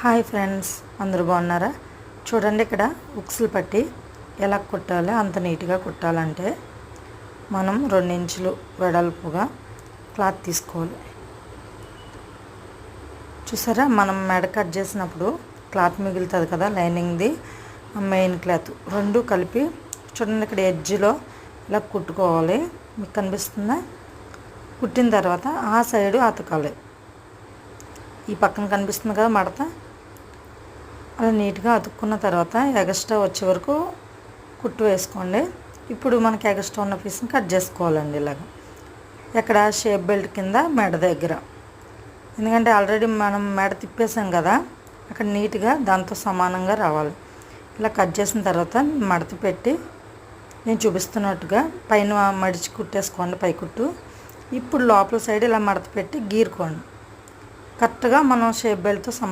Hi friends అందరూ బాగున్నారా? చూడండి ఇక్కడ ఉక్సులు పట్టి ఎలా కుట్టాలో అంత నీట్గా కుట్టాలంటే మనం రెండు ఇంచులు వెడల్పుగా క్లాత్ తీసుకోవాలి. చూసారా మనం మెడ కట్ చేసినప్పుడు క్లాత్ మిగులుతుంది కదా లైనింగ్ది మెయిన్ క్లాత్ రెండు కలిపి చూడండి ఇక్కడ ఎడ్జ్లో ఇలా కుట్టుకోవాలి. మీకు కనిపిస్తుందా? కుట్టిన తర్వాత ఆ సైడు అతకాలి. ఈ పక్కన కనిపిస్తుంది కదా మడత అలా నీట్గా అతుక్కున్న తర్వాత ఎగస్ట్రా వచ్చే వరకు కుట్టు వేసుకోండి. ఇప్పుడు మనకి ఎగస్ట్రా ఉన్న పీస్ని కట్ చేసుకోవాలండి ఇలాగ. ఎక్కడ షేప్ బెల్ట్ కింద మెడ దగ్గర. ఎందుకంటే ఆల్రెడీ మనం మెడ తిప్పేసాం కదా అక్కడ నీట్గా దాంతో సమానంగా రావాలి. ఇలా కట్ చేసిన తర్వాత మడత పెట్టి నేను చూపిస్తున్నట్టుగా పైన మడిచి కుట్టేసుకోండి పై కుట్టు. ఇప్పుడు లోపల సైడ్ ఇలా మడత పెట్టి గీరుకోండి. కరెక్ట్గా మనం షేప్ బెల్ట్తో సమానం